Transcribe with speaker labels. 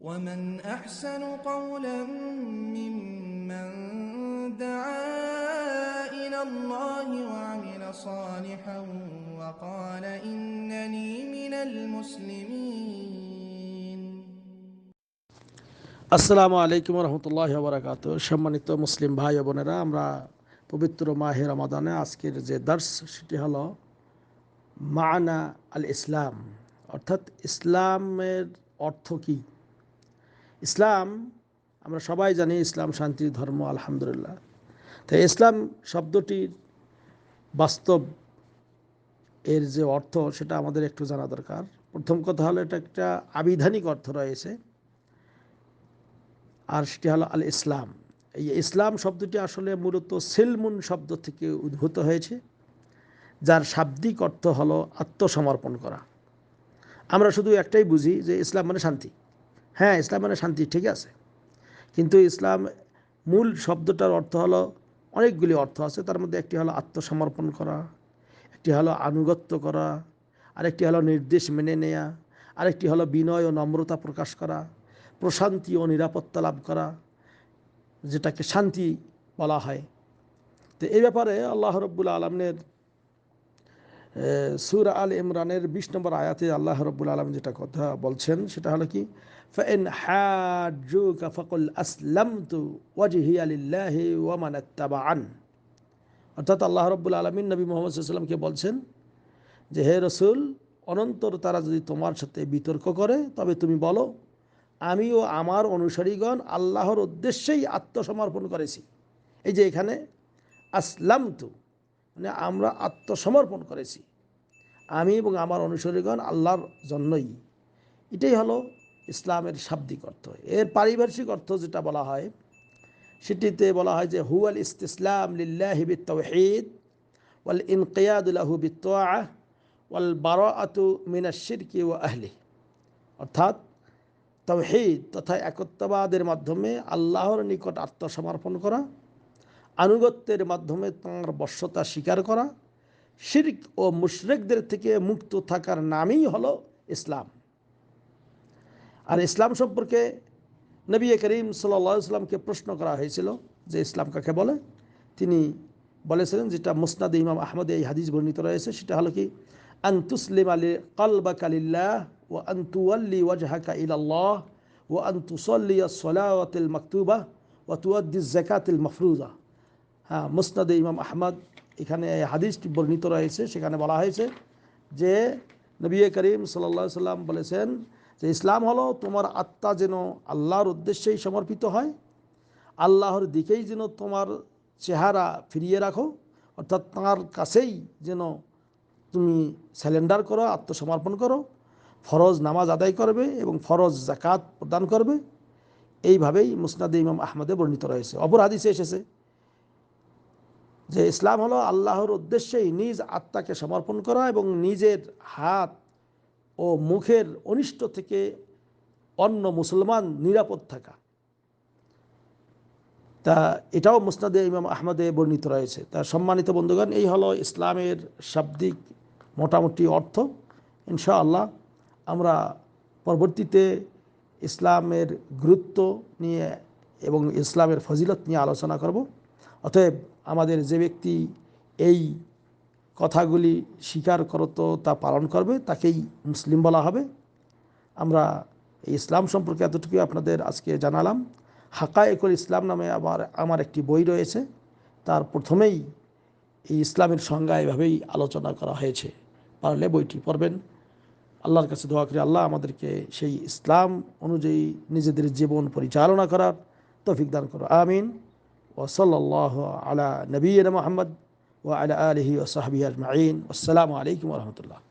Speaker 1: ومن أحسن قولا ممن دعا إلى الله وعمل صالحا وقال إنني من المسلمين
Speaker 2: আসসালামু আলাইকুম রহমতুল্লাহ বারাকাত সম্মানিত মুসলিম ভাই ও বোনেরা আমরা পবিত্র মাহে রমাদানে আজকের যে দর্শ সেটি হলো মানা আল ইসলাম অর্থাৎ ইসলামের অর্থ কী ইসলাম, আমরা সবাই জানি ইসলাম শান্তির ধর্ম, আলহামদুলিল্লাহ। তাই ইসলাম শব্দটির বাস্তব এর যে অর্থ, সেটা আমাদের একটু জানা দরকার। প্রথম কথা হলো, এটা একটা আবিধানিক অর্থ রয়েছে। আর সেটি হলো আল ইসলাম। এই ইসলাম শব্দটি আসলে মূলত সেলমুন শব্দ থেকে উদ্ভূত হয়েছে, যার শাব্দিক অর্থ হলো আত্মসমর্পণ করা। আমরা শুধু একটাই বুঝি যে ইসলাম মানে শান্তি। হ্যাঁ ইসলাম মানে শান্তি, ঠিক আছে। কিন্তু ইসলাম মূল শব্দটার অর্থ হলো অনেকগুলি অর্থ আছে। তার মধ্যে একটি হলো আত্মসমর্পণ করা, একটি হলো আনুগত্য করা, আরেকটি হলো নির্দেশ মেনে নেয়া, আরেকটি হলো বিনয় ও নম্রতা প্রকাশ করা, প্রশান্তি ও নিরাপত্তা লাভ করা, যেটাকে শান্তি বলা হয়। তো এই ব্যাপারে আল্লাহ রব্বুল আলমের সুর আল ইমরানের বিশ নম্বর আয়াতে আল্লাহ রব্বুল আলম যেটা কথা বলছেন সেটা হলো কি فإن حاجوك فقل أسلمت وجهي لله ومن اتبعن অর্থাৎ আল্লাহ রব্বুল আলমিন নবী মোহাম্মদ সাল্লামকে বলছেন যে হে রসুল অনন্তর তারা যদি তোমার সাথে বিতর্ক করে তবে তুমি বলো আমিও আমার অনুসারীগণ আল্লাহর উদ্দেশ্যেই আত্মসমর্পণ করেছি এই যে এখানে আসলাম তু মানে আমরা আত্মসমর্পণ করেছি আমি এবং আমার অনুসারীগণ আল্লাহর জন্যই। এটাই হলো ইসলামের শাব্দিক অর্থ। এর পারিভাষিক অর্থ যেটা বলা হয়, সেটিতে বলা হয় যে, হুয়াল ইসলাম লিল্লাহি বিত্তাওহীদ ওয়াল ইনকিয়াদুল্লাহু বিত্তাআহ ওয়াল বারাআতু মিনাশ শিরকি ওয়া আহলি অর্থাৎ তৌহিদ তথা একত্ববাদের মাধ্যমে আল্লাহর নিকট আত্মসমর্পণ করা, আনুগত্যের মাধ্যমে তাঁর বশ্যতা স্বীকার করা শির্ক ও মুশরেকদের থেকে মুক্ত থাকার নামই হলো ইসলাম। আর ইসলাম সম্পর্কে নবী করিম সাল্লা ইসলামকে প্রশ্ন করা হয়েছিল যে ইসলাম কাকে বলে? তিনি বলেছিলেন যেটা মুসনাদ ইমাম আহমদ এই হাদিস বর্ণিত রয়েছে, সেটা হলো কি আন্তুসলিম আলী কলবা কালিল্লাহ ও আন্তুয়াল্লি ওয়াজহাকা ইলাল্লাহ ও আন্তুসল্লি সলাওয়াতিল মাকতুবা ও তুয়াদ্দি জাকাতিল মফরুজা। হ্যাঁ মুসনাদ ইমাম আহমদ এখানে হাদিসটি বর্ণিত রয়েছে, সেখানে বলা হয়েছে যে নবী করিম সাল্লা সাল্লাম বলেছেন যে ইসলাম হলো তোমার আত্মা যেন আল্লাহর উদ্দেশ্যেই সমর্পিত হয়, আল্লাহর দিকেই যেন তোমার চেহারা ফিরিয়ে রাখো, অর্থাৎ তাঁর কাছেই যেন তুমি স্যালেন্ডার করো, আত্মসমর্পণ করো, ফরজ নামাজ আদায় করবে এবং ফরজ জাকাত প্রদান করবে। এইভাবেই মুসনাদ ইমাম আহমদে বর্ণিত রয়েছে। অপর হাদিসে এসেছে যে ইসলাম হলো আল্লাহর উদ্দেশ্যেই নিজ আত্মাকে সমর্পণ করা এবং নিজের হাত ও মুখের অনিষ্ট থেকে অন্য মুসলমান নিরাপদ থাকা। তা এটাও মুসনাদে ইমাম আহমদে বর্ণিত রয়েছে। তা সম্মানিত বন্ধুগণ, এই হলো ইসলামের শাব্দিক মোটামুটি অর্থ। ইনশাআল্লাহ আমরা পরবর্তীতে ইসলামের গুরুত্ব নিয়ে এবং ইসলামের ফজিলত নিয়ে আলোচনা করব। অতএব আমাদের যে ব্যক্তি এই কথাগুলি স্বীকার করতো, তা পালন করবে, তাকেই মুসলিম বলা হবে। আমরা এই ইসলাম সম্পর্কে এতটুকু আপনাদের আজকে জানালাম। হাকায়কুল ইসলাম নামে আমার আমার একটি বই রয়েছে। তার প্রথমেই এই ইসলামের সংজ্ঞা এভাবেই আলোচনা করা হয়েছে। পারলে বইটি পড়বেন। আল্লাহর কাছে দোয়া করি, আল্লাহ আমাদেরকে সেই ইসলাম অনুযায়ী নিজেদের জীবন পরিচালনা করার তৌফিক দান করো আমিন। وصلى الله على نبينا محمد وعلى آله وصحبه أجمعين. والسلام عليكم ورحمة الله.